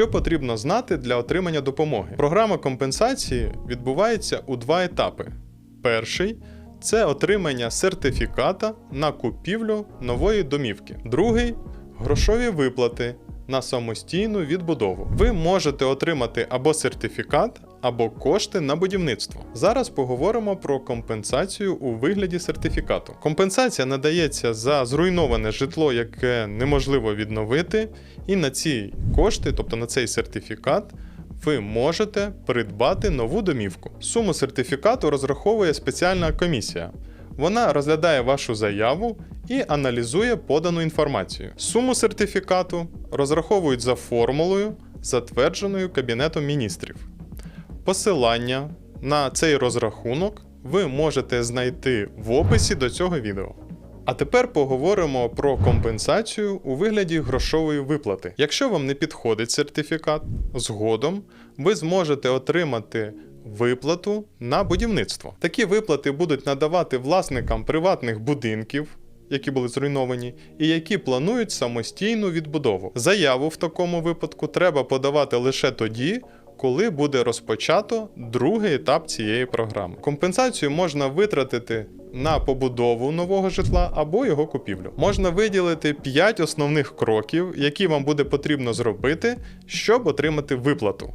Що потрібно знати для отримання допомоги? Програма компенсації відбувається у два етапи. Перший це отримання сертифіката на купівлю нової домівки. Другий грошові виплати на самостійну відбудову. Ви можете отримати або сертифікат, або кошти на будівництво. Зараз поговоримо про компенсацію у вигляді сертифікату. Компенсація надається за зруйноване житло, яке неможливо відновити, і на ці кошти, тобто на цей сертифікат, ви можете придбати нову домівку. Суму сертифікату розраховує спеціальна комісія. Вона розглядає вашу заяву і аналізує подану інформацію. Суму сертифікату розраховують за формулою, затвердженою Кабінетом міністрів. Посилання на цей розрахунок ви можете знайти в описі до цього відео. А тепер поговоримо про компенсацію у вигляді грошової виплати. Якщо вам не підходить сертифікат, згодом ви зможете отримати виплату на будівництво. Такі виплати будуть надавати власникам приватних будинків. Які були зруйновані, і які планують самостійну відбудову. Заяву в такому випадку треба подавати лише тоді, коли буде розпочато другий етап цієї програми. Компенсацію можна витратити на побудову нового житла або його купівлю. Можна виділити 5 основних кроків, які вам буде потрібно зробити, щоб отримати виплату.